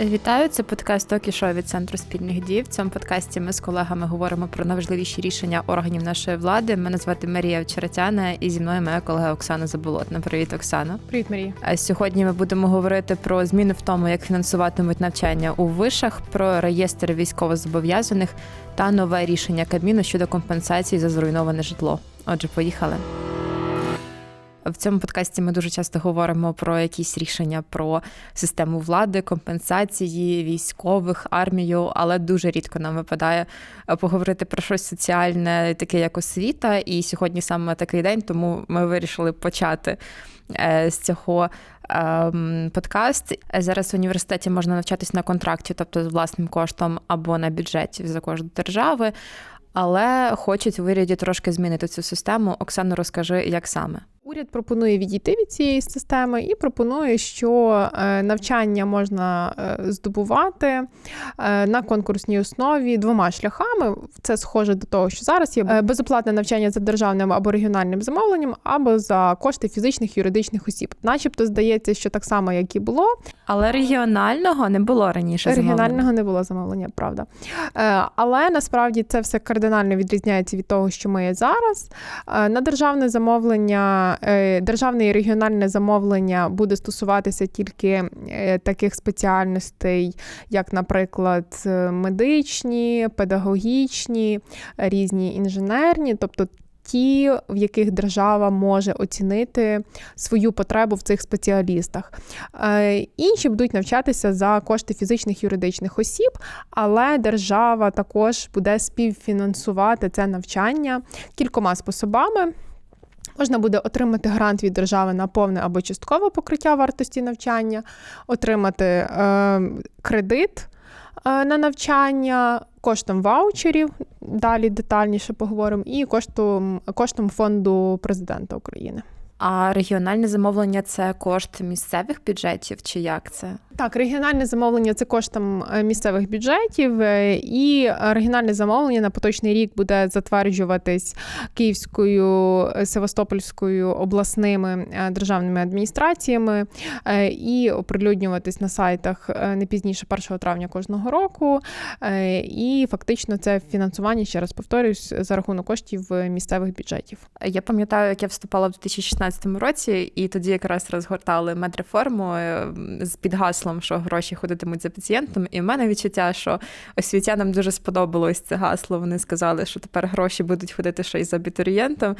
Вітаю, це подкаст «Токі Шоу» від центру спільних дій. В цьому подкасті ми з колегами говоримо про найважливіші рішення органів нашої влади. Мене звати Марія Вчеретяна, і зі мною моя колега Оксана Заболотна. Привіт, Оксана. Привіт, Марія. А сьогодні ми будемо говорити про зміни в тому, як фінансуватимуть навчання у вишах, про реєстр військовозобов'язаних та нове рішення Кабміну щодо компенсації за зруйноване житло. Отже, поїхали. В цьому подкасті ми дуже часто говоримо про якісь рішення про систему влади, компенсації військових, армію, але дуже рідко нам випадає е, поговорити про щось соціальне, таке як освіта. І сьогодні саме такий день, тому ми вирішили почати е, з цього. ем, Подкаст зараз в університеті можна навчатись на контракті, тобто з власним коштом або на бюджеті за кошт держави, але хочуть у вигляді трошки змінити цю систему. Оксано, розкажи, як саме. Уряд пропонує відійти від цієї системи і пропонує, що е, навчання можна е, здобувати е, на конкурсній основі двома шляхами. Це схоже до того, що зараз є безоплатне навчання за державним або регіональним замовленням, або за кошти фізичних юридичних осіб. Начебто здається, що так само, як і було. Але регіонального не було раніше. Регіонального замовлення. не було замовлення, правда. Але насправді це все кардинально відрізняється від того, що ми є зараз. На державне замовлення. Е, державне і регіональне замовлення буде стосуватися тільки е, таких спеціальностей, як, наприклад, е, медичні, педагогічні, різні інженерні, тобто. Ті, в яких держава може оцінити свою потребу в цих спеціалістах. Інші будуть навчатися за кошти фізичних юридичних осіб, але держава також буде співфінансувати це навчання кількома способами. Можна буде отримати грант від держави на повне або часткове покриття вартості навчання, отримати е, кредит е, на навчання коштом ваучерів, далі детальніше поговоримо, і коштом, коштом фонду президента України. А регіональне замовлення це кошт місцевих бюджетів, чи як це? Так, регіональне замовлення це коштом е, місцевих бюджетів, е, і регіональне замовлення на поточний рік буде затверджуватись Київською е, Севастопольською обласними державними адміністраціями і оприлюднюватись на сайтах не пізніше 1 травня кожного року. І фактично це фінансування, ще раз повторюсь, за рахунок коштів місцевих бюджетів. Я пам'ятаю, як я вступала в 2016 році, і тоді якраз розгортали медреформу з під гаслом гаслом, що гроші ходитимуть за пацієнтом. І в мене відчуття, що освітянам дуже сподобалось це гасло. Вони сказали, що тепер гроші будуть ходити ще й за абітурієнтом.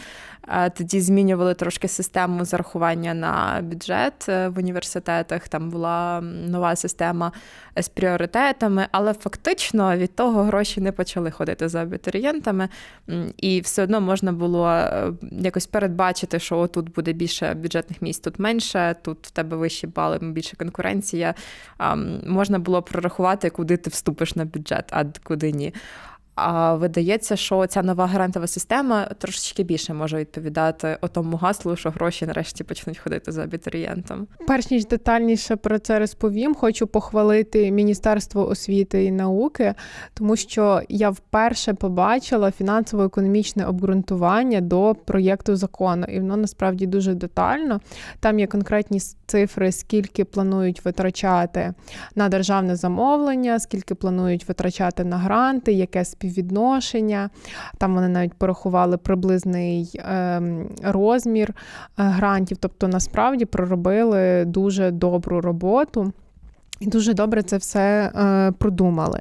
Тоді змінювали трошки систему зарахування на бюджет е, в університетах. Там була нова система з пріоритетами, але фактично від того гроші не почали ходити за абітурієнтами, і все одно можна було е, якось передбачити, що тут буде більше бюджетних місць, тут менше, тут в тебе вищі бали, більше конкуренція. Можна було прорахувати, куди ти вступиш на бюджет, а куди ні. А видається, що ця нова грантова система трошечки більше може відповідати тому гаслу, що гроші нарешті почнуть ходити за абітурієнтом. Перш ніж детальніше про це розповім, хочу похвалити Міністерство освіти і науки, тому що я вперше побачила фінансово-економічне обґрунтування до проєкту закону, і воно насправді дуже детально. Там є конкретні цифри, скільки планують витрачати на державне замовлення, скільки планують витрачати на гранти, яке спів співвідношення. Там вони навіть порахували приблизний ем, розмір е, грантів, тобто насправді проробили дуже добру роботу. І дуже добре це все е, продумали.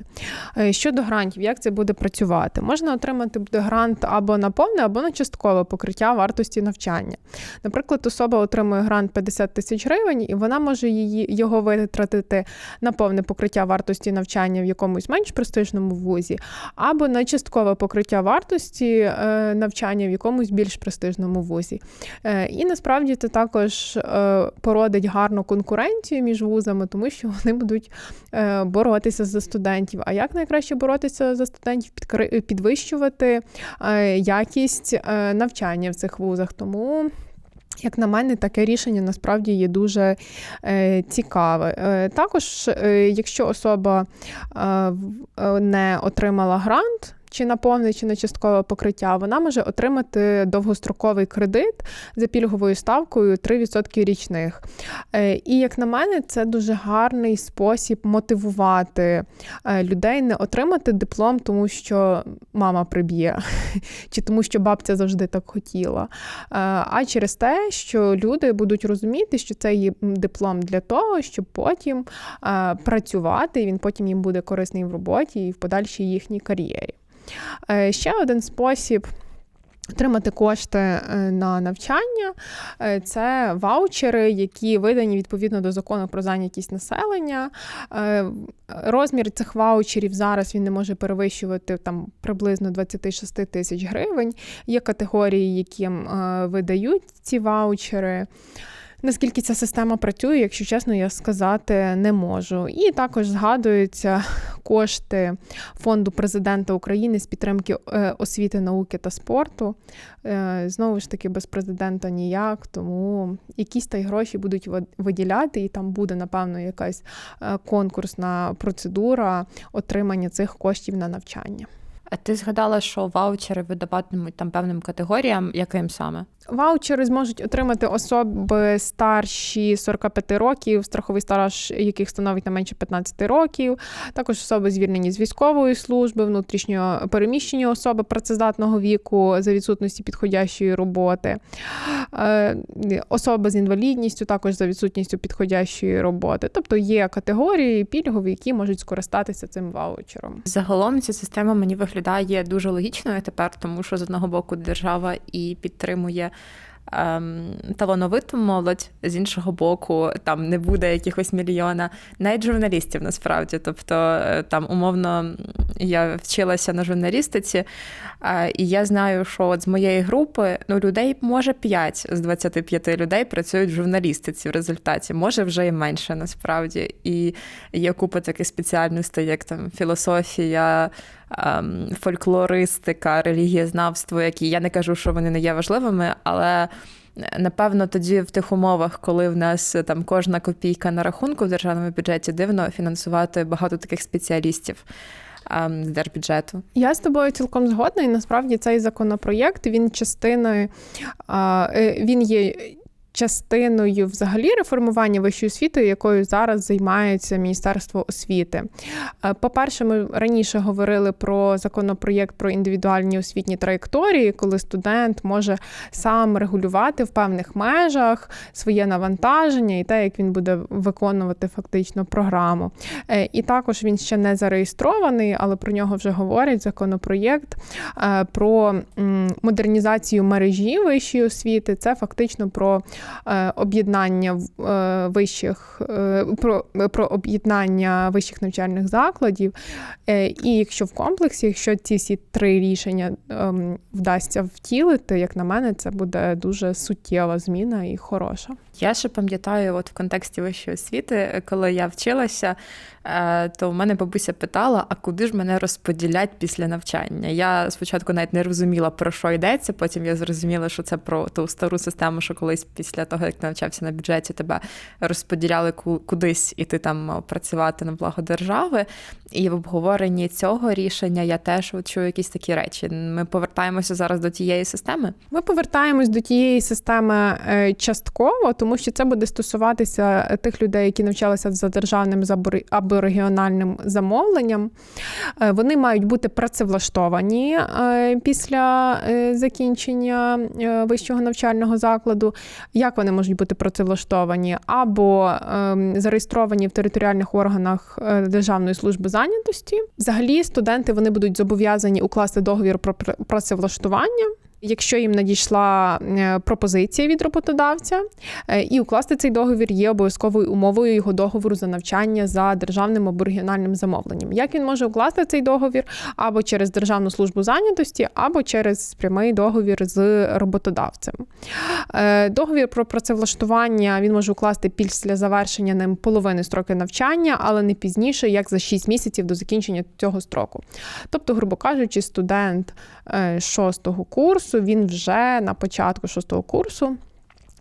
Е, щодо грантів, як це буде працювати? Можна отримати грант або на повне, або на часткове покриття вартості навчання. Наприклад, особа отримує грант 50 тисяч гривень, і вона може її, його витратити на повне покриття вартості навчання в якомусь менш престижному вузі, або на часткове покриття вартості е, навчання в якомусь більш престижному вузі. І насправді це також породить гарну конкуренцію між вузами, тому що вони будуть е, боротися за студентів. А як найкраще боротися за студентів, підвищувати е, якість е, навчання в цих вузах? Тому. Як на мене, таке рішення насправді є дуже цікаве. Також, якщо особа не отримала грант, чи на повне, чи на часткове покриття, вона може отримати довгостроковий кредит за пільговою ставкою 3% річних. Е, І як на мене, це дуже гарний спосіб мотивувати е, людей не отримати диплом, тому що мама приб'є, чи тому, що бабця завжди так хотіла, е, а через те, що люди будуть розуміти, що це є диплом для того, щоб потім працювати, і він потім їм буде корисний в роботі і в подальшій їхній кар'єрі. Е, Ще один спосіб. Отримати кошти е, на навчання е, це ваучери, які видані відповідно до закону про зайнятість населення. Розмір цих ваучерів зараз він не може перевищувати там приблизно 26 тисяч гривень. Є категорії, яким видають ці ваучери. Наскільки ця система працює, якщо чесно, я сказати не можу. І також згадуються кошти фонду президента України з підтримки е, освіти, науки та спорту. Е, Знову ж таки, без президента ніяк, тому якісь та й гроші будуть вид- виділяти, і там буде, напевно, якась е, конкурсна процедура отримання цих коштів на навчання. А ти згадала, що ваучери видаватимуть там певним категоріям, яким саме? Ваучери зможуть отримати особи старші 45 років, страховий стаж яких становить не менше 15 років, також особи звільнені з військової служби, внутрішньо переміщені особи працездатного віку за відсутності підходящої роботи, е, особи з інвалідністю також за відсутністю підходящої роботи. Тобто є категорії пільгові, які можуть скористатися цим ваучером. Загалом ця система мені виглядає дуже логічною тепер, тому що з одного боку держава і підтримує. Ем, талановиту молодь з іншого боку, там не буде якихось мільйона, навіть журналістів насправді. Тобто, е, там умовно я вчилася на журналістиці, і я знаю, що от з моєї групи ну, людей може 5 з 25 людей працюють в журналістиці в результаті, може вже і менше насправді. І є купа таких спеціальностей, як там філософія, ем, фольклористика, релігієзнавство, які я не кажу, що вони не є важливими, але. Напевно, тоді в тих умовах, коли в нас там кожна копійка на рахунку в державному бюджеті, дивно фінансувати багато таких спеціалістів з держбюджету. Я з тобою цілком згодна, і насправді цей законопроєкт він частиною е, він є. Частиною взагалі реформування вищої освіти, якою зараз займається Міністерство освіти. Е, По-перше, ми раніше говорили про законопроєкт про індивідуальні освітні траєкторії, коли студент може сам регулювати в певних межах своє навантаження і те, як він буде виконувати фактично програму. Е, І також він ще не зареєстрований, але про нього вже говорять законопроєкт е, про модернізацію мережі вищої освіти. Це фактично про об'єднання в- е, вищих е, про, про об'єднання вищих навчальних закладів. Е, І якщо в комплексі, якщо ці всі три рішення ем, вдасться втілити, як на мене, це буде дуже суттєва зміна і хороша. Я ще пам'ятаю, от в контексті вищої освіти, коли я вчилася, е, то в мене бабуся питала, а куди ж мене розподілять після навчання? Я спочатку навіть не розуміла, про що йдеться. Потім я зрозуміла, що це про ту стару систему, що колись після того, як ти навчався на бюджеті, тебе розподіляли кудись, і ти там мав працювати на благо держави. І в обговоренні цього рішення я теж чую якісь такі речі. Ми повертаємося зараз до тієї системи. Ми повертаємось до тієї системи е, частково, тому що це буде стосуватися тих людей, які навчалися за державним або регіональним замовленням. Е, Вони мають бути працевлаштовані е, після е, закінчення е, вищого навчального закладу. Як вони можуть бути працевлаштовані? Або ем, зареєстровані в територіальних органах е, Державної служби зайнятості. Взагалі, студенти вони будуть зобов'язані укласти договір про пр- працевлаштування. Якщо їм надійшла е, пропозиція від роботодавця, е, і укласти цей договір є обов'язковою умовою його договору за навчання за державним або регіональним замовленням. Як він може укласти цей договір або через Державну службу зайнятості, або через прямий договір з роботодавцем? Е, Договір про працевлаштування він може укласти після завершення ним половини строки навчання, але не пізніше, як за 6 місяців до закінчення цього строку. Тобто, грубо кажучи, студент е, шостого курсу він вже на початку шостого курсу.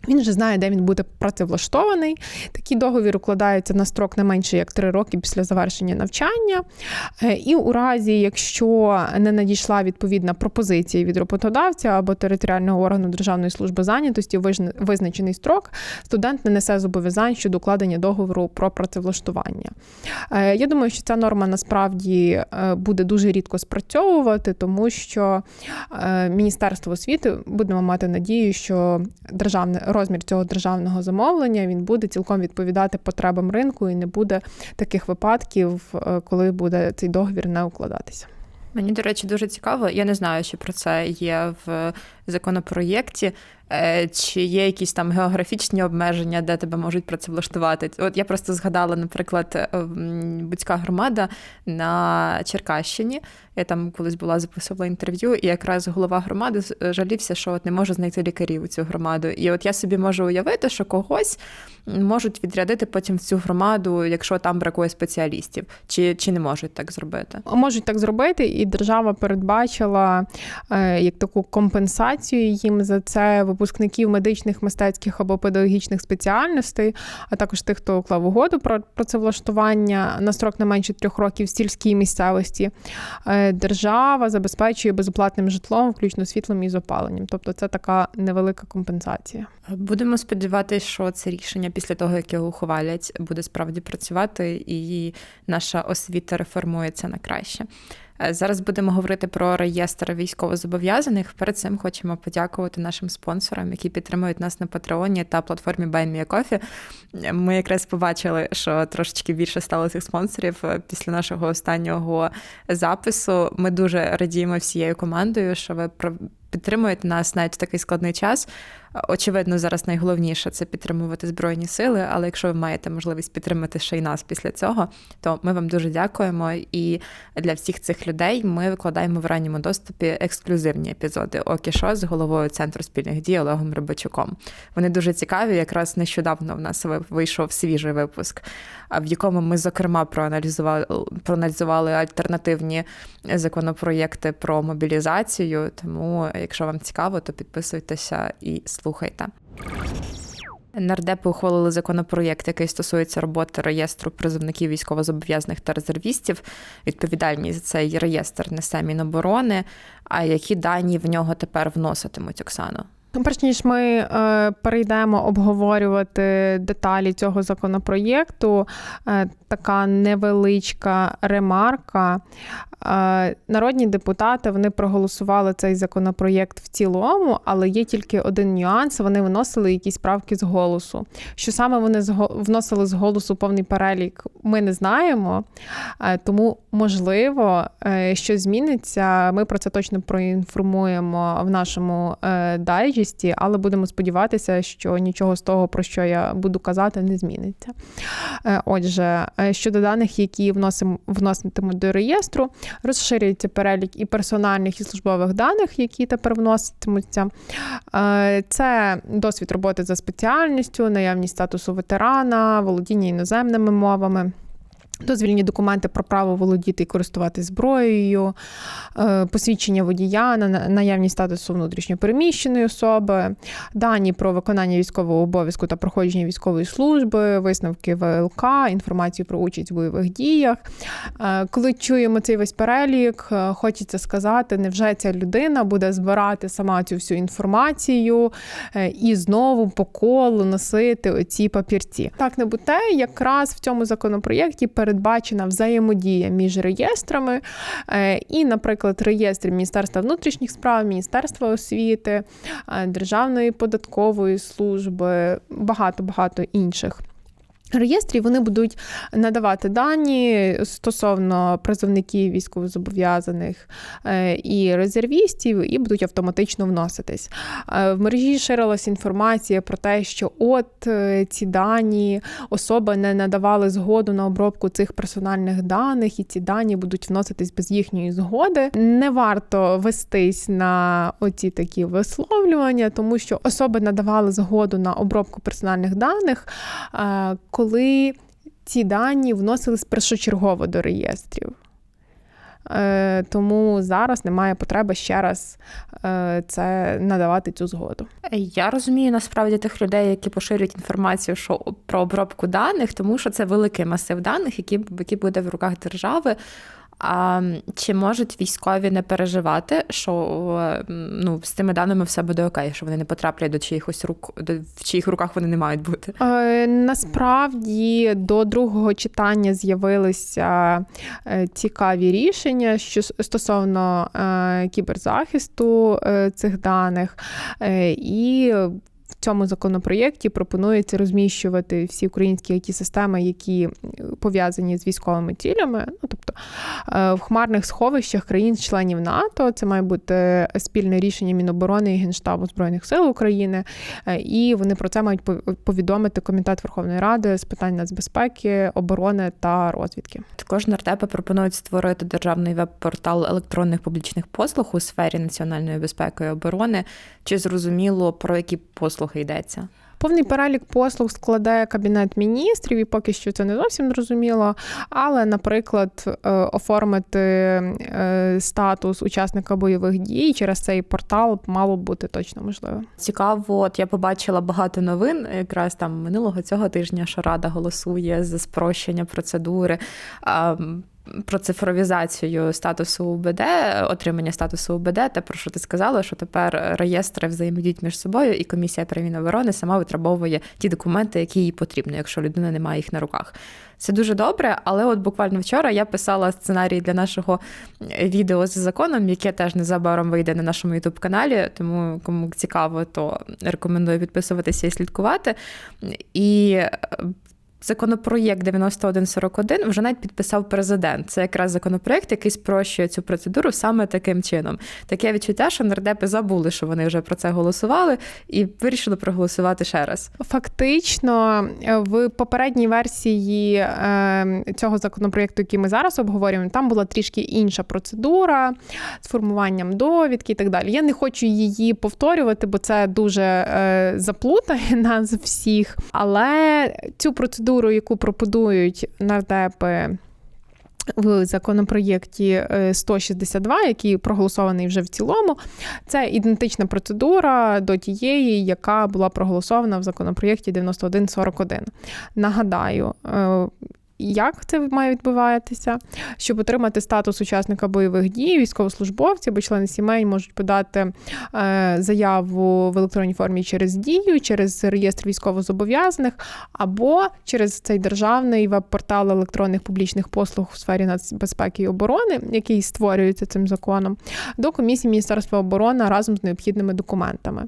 Він вже знає, де він буде працевлаштований. Такий договір укладається на строк не менше як три роки після завершення навчання. Е, І у разі, якщо не надійшла відповідна пропозиція від роботодавця або територіального органу Державної служби зайнятості, визначений строк, студент не несе зобов'язань щодо укладення договору про працевлаштування. Е, Я думаю, що ця норма насправді е, буде дуже рідко спрацьовувати, тому що Міністерство освіти будемо мати надію, що державне розмір цього державного замовлення він буде цілком відповідати потребам ринку і не буде таких випадків, е, коли буде цей договір не укладатися. Мені, до речі, дуже цікаво. Я не знаю, чи про це є в законопроєкті, е, чи є якісь там географічні обмеження, де тебе можуть працевлаштувати. От я просто згадала, наприклад, е, Буцька громада на Черкащині. Я там колись була записувала інтерв'ю, і якраз голова громади жалівся, що от не може знайти лікарів у цю громаду. І от я собі можу уявити, що когось можуть відрядити потім в цю громаду, якщо там бракує спеціалістів, чи, чи не можуть так зробити. Можуть так зробити, і держава передбачила е, як таку компенсацію їм за це випускників медичних, мистецьких або педагогічних спеціальностей, а також тих, хто уклав угоду про працевлаштування на строк не менше трьох років в сільській місцевості. Е, Держава забезпечує безоплатним житлом, включно світлом і з опаленням. Тобто це така невелика компенсація. Будемо сподіватися, що це рішення після того, як його ухвалять, буде справді працювати, і наша освіта реформується на краще. Е, Зараз будемо говорити про реєстр військовозобов'язаних. Перед цим хочемо подякувати нашим спонсорам, які підтримують нас на Патреоні та платформі BuyMeACoffee. Ми якраз побачили, що трошечки більше стало цих спонсорів е, після нашого останнього запису. Ми дуже радіємо всією командою, що ви підтримуєте нас навіть в такий складний час. Очевидно, зараз найголовніше це підтримувати збройні сили. Але якщо ви маєте можливість підтримати ще й нас після цього, то ми вам дуже дякуємо. І для всіх цих людей ми викладаємо в ранньому доступі ексклюзивні епізоди Окі Шо з головою центру спільних дій Олегом Рибачуком. Вони дуже цікаві. Якраз нещодавно в нас вийшов свіжий випуск, в якому ми зокрема проаналізували проаналізували альтернативні законопроєкти про мобілізацію. Тому, якщо вам цікаво, то підписуйтеся і слухайте. Нардепи ухвалили законопроєкт, який стосується роботи реєстру призовників військовозобов'язаних та резервістів. Відповідальність за цей реєстр несе Міноборони. А які дані в нього тепер вноситимуть, Оксано? Ну, Перш ніж ми е, перейдемо обговорювати деталі цього законопроєкту, е, така невеличка ремарка. Е, народні депутати вони проголосували цей законопроєкт в цілому, але є тільки один нюанс: вони вносили якісь правки з голосу. Що саме вони зго- вносили з голосу повний перелік, ми не знаємо. Тому, можливо, щось зміниться. Ми про це точно проінформуємо в нашому е, дайджесті, але будемо сподіватися, що нічого з того, про що я буду казати, не зміниться. Е, Отже, е, щодо даних, які вносим, вноситимуть до реєстру, розширюється перелік і персональних, і службових даних, які тепер вноситимуться. Е, Це досвід роботи за спеціальністю, наявність статусу ветерана, володіння іноземними мовами. Дозвільні документи про право володіти і користуватися зброєю, е, посвідчення водія, на- наявність статусу внутрішньопереміщеної особи, дані про виконання військового обов'язку та проходження військової служби, висновки ВЛК, інформацію про участь в бойових діях. Е, Коли чуємо цей весь перелік, е, хочеться сказати, невже ця людина буде збирати сама цю всю інформацію і знову по колу носити оці папірці. Так не буде, якраз в цьому законопроєкті передбачена взаємодія між реєстрами е, і, наприклад, реєстр Міністерства внутрішніх справ, Міністерства освіти, е, Державної податкової служби, багато багато інших. Реєстрі вони будуть надавати дані стосовно призовників військовозобов'язаних е, і резервістів, і будуть автоматично вноситись. Е, В мережі ширилася інформація про те, що от е, ці дані особи не надавали згоду на обробку цих персональних даних, і ці дані будуть вноситись без їхньої згоди. Не варто вестись на оці такі висловлювання, тому що особи надавали згоду на обробку персональних даних, коли ці дані вносились першочергово до реєстрів. Е, Тому зараз немає потреби ще раз е, це надавати цю згоду. Я розумію насправді тих людей, які поширюють інформацію що про обробку даних, тому що це великий масив даних, який, який буде в руках держави. А чи можуть військові не переживати, що е, ну з цими даними все буде окей, що вони не потраплять до чиїхось рук, до в чиїх руках вони не мають бути? Е, Насправді до другого читання з'явилися е, цікаві рішення що стосовно е, кіберзахисту е, цих даних, Е, і в цьому законопроєкті пропонується розміщувати всі українські it системи які е, пов'язані з військовими цілями. Ну тобто е, в хмарних сховищах країн-членів НАТО. Це має бути спільне рішення Міноборони і Генштабу Збройних сил України. Е, І вони про це мають пов- повідомити Комітет Верховної Ради з питань нацбезпеки, оборони та розвідки. Також нардепи пропонують створити державний веб-портал електронних публічних послуг у сфері національної безпеки і оборони. Чи зрозуміло про які послуги йдеться? Повний перелік послуг складає кабінет міністрів, і поки що це не зовсім зрозуміло. Але, наприклад, е, оформити е, статус учасника бойових дій через цей портал мало б бути точно можливо. Цікаво, от я побачила багато новин якраз там минулого цього тижня, що Рада голосує за спрощення процедури. Про цифровізацію статусу УБД, отримання статусу УБД, те, про що ти сказала, що тепер реєстри взаємодіють між собою, і комісія перемін оборони сама витребовує ті документи, які їй потрібні, якщо людина не має їх на руках. Це дуже добре, але от буквально вчора я писала сценарій для нашого відео з законом, яке теж незабаром вийде на нашому youtube каналі. Тому кому цікаво, то рекомендую підписуватися і слідкувати. І е, Законопроєкт 9141 вже навіть підписав президент. Це якраз законопроєкт, який спрощує цю процедуру саме таким чином. Таке відчуття, що нардепи забули, що вони вже про це голосували, і вирішили проголосувати ще раз. Фактично, е, в попередній версії е, цього законопроєкту, який ми зараз обговорюємо, там була трішки інша процедура з формуванням довідки і так далі. Я не хочу її повторювати, бо це дуже е, заплутає нас всіх. Але цю процедуру, яку пропонують нардепи. В законопроєкті е, 162, який проголосований вже в цілому, це ідентична процедура до тієї, яка була проголосована в законопроєкті 9141. Нагадаю, е, як це має відбуватися? Щоб отримати статус учасника бойових дій, військовослужбовці або члени сімей можуть подати е, заяву в електронній формі через дію, через реєстр військовозобов'язаних, або через цей державний веб-портал електронних публічних послуг у сфері нацбезпеки і оборони, який створюється цим законом, до комісії Міністерства оборони разом з необхідними документами.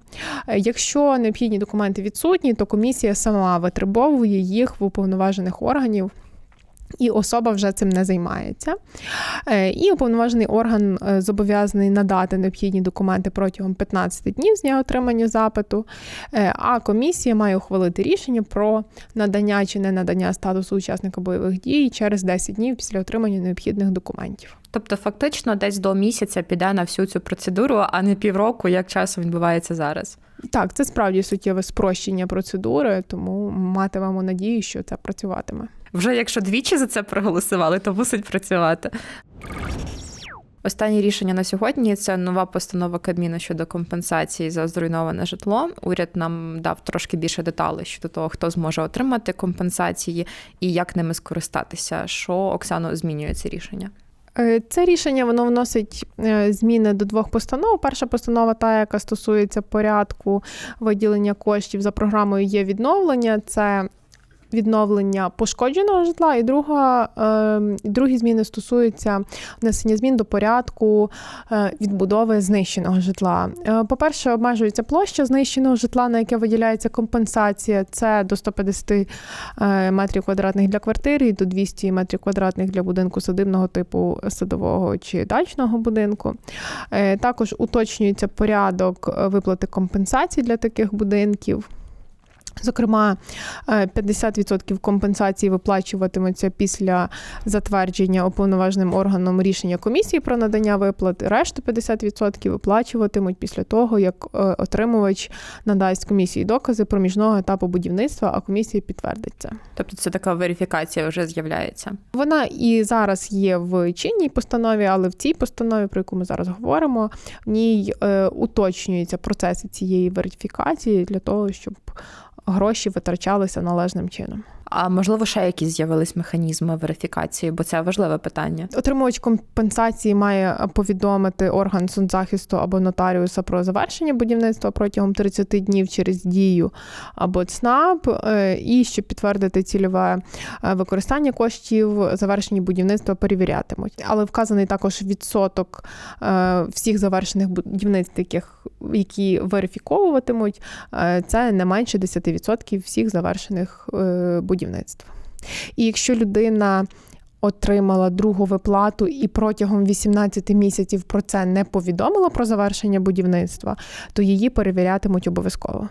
Е, Якщо необхідні документи відсутні, то комісія сама витребовує їх в уповноважених органів. І особа вже цим не займається. Е, І уповноважений орган е, зобов'язаний надати необхідні документи протягом 15 днів з дня отримання запиту. Е, А комісія має ухвалити рішення про надання чи не надання статусу учасника бойових дій через 10 днів після отримання необхідних документів. Тобто, фактично, десь до місяця піде на всю цю процедуру, а не півроку, як часом відбувається зараз. Так, це справді суттєве спрощення процедури, тому матимемо надію, що це працюватиме. Вже якщо двічі за це проголосували, то мусить працювати. Останнє рішення на сьогодні це нова постанова Кабміну щодо компенсації за зруйноване житло. Уряд нам дав трошки більше деталей щодо того, хто зможе отримати компенсації і як ними скористатися. Що Оксано змінює це рішення? Е, Це рішення воно вносить е, зміни до двох постанов. Перша постанова, та яка стосується порядку виділення коштів за програмою є відновлення. Це відновлення пошкодженого житла, і друга, е, другі зміни стосуються внесення змін до порядку е, відбудови знищеного житла. Е, По-перше, обмежується площа знищеного житла, на яке виділяється компенсація. Це до 150 е, метрів квадратних для квартири і до 200 метрів квадратних для будинку садибного типу садового чи дачного будинку. Також уточнюється порядок виплати компенсацій для таких будинків. Зокрема, е, 50% компенсації виплачуватимуться після затвердження уповноваженим органом рішення комісії про надання виплат. Решту 50% виплачуватимуть після того, як е, отримувач надасть комісії докази проміжного етапу будівництва, а комісія підтвердить це. Тобто це така верифікація вже з'являється. Вона і зараз є в чинній постанові, але в цій постанові, про яку ми зараз говоримо, в ній е, уточнюються процеси цієї верифікації для того, щоб гроші витрачалися належним чином. А можливо, ще якісь з'явились механізми верифікації, бо це важливе питання. Отримувач компенсації має повідомити орган соцзахисту або нотаріуса про завершення будівництва протягом 30 днів через дію або ЦНАП, е, і щоб підтвердити цільове е, використання коштів, завершені будівництва перевірятимуть. Але вказаний також відсоток е, всіх завершених будівництв, яких які верифіковуватимуть, е, це не менше 10% всіх завершених е, будівництв. І якщо людина отримала другу виплату і протягом 18 місяців про це не повідомила про завершення будівництва, то її перевірятимуть обов'язково.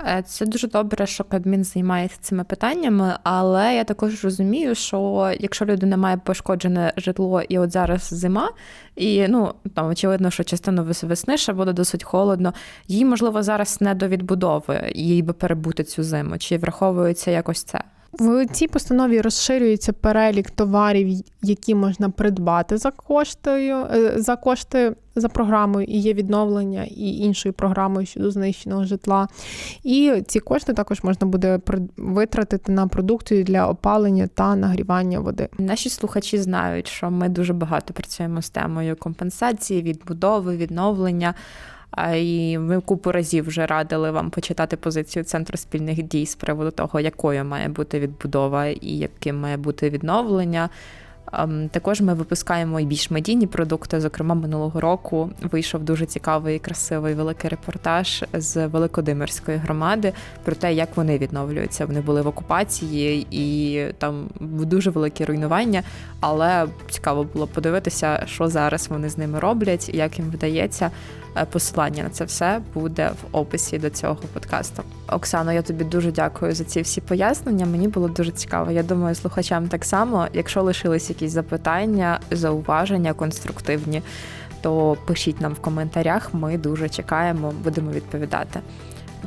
Е, Це дуже добре, що Кабмін займається цими питаннями, але я також розумію, що якщо людина має пошкоджене житло, і от зараз зима, і ну там очевидно, що частину весни ще буде досить холодно, їй можливо зараз не до відбудови, їй би перебути цю зиму. Чи враховується якось це? В цій постанові розширюється перелік товарів, які можна придбати за коштою е, за кошти за програмою, і є відновлення і іншою програмою щодо знищеного житла. І ці кошти також можна буде витратити на продукцію для опалення та нагрівання води. Наші слухачі знають, що ми дуже багато працюємо з темою компенсації, відбудови, відновлення. І ми купу разів вже радили вам почитати позицію центру спільних дій з приводу того, якою має бути відбудова і яким має бути відновлення. Ем, Також ми випускаємо і більш медійні продукти. Зокрема, минулого року вийшов дуже цікавий, красивий великий репортаж з Великодимирської громади про те, як вони відновлюються. Вони були в окупації і там дуже великі руйнування. Але цікаво було подивитися, що зараз вони з ними роблять, як їм вдається. Е, Посилання на це все буде в описі до цього подкасту. Оксано, я тобі дуже дякую за ці всі пояснення. Мені було дуже цікаво. Я думаю, слухачам так само. Якщо лишились якісь запитання, зауваження конструктивні, то пишіть нам в коментарях. Ми дуже чекаємо, будемо відповідати.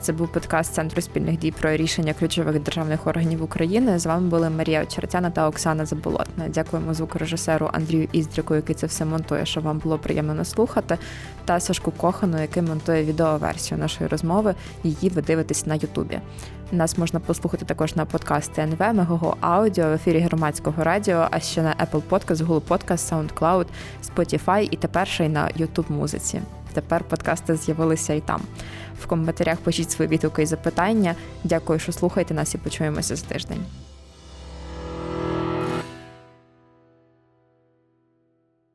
Це був подкаст Центру спільних дій про рішення ключових державних органів України. З вами були Марія Очеретяна та Оксана Заболотна. Дякуємо звукорежисеру Андрію Іздрику, який це все монтує, щоб вам було приємно слухати, та Сашку Кохану, який монтує відеоверсію нашої розмови. Її ви дивитесь на Ютубі. Нас можна послухати також на подкасті НВ, Мегого Аудіо в ефірі громадського радіо, а ще на Apple Podcast, Google Podcast, SoundCloud, Spotify і тепер ще й на YouTube музиці. Тепер подкасти з'явилися і там. В коментарях пишіть свої відгуки і запитання. Дякую, що слухаєте нас і почуємося за тиждень.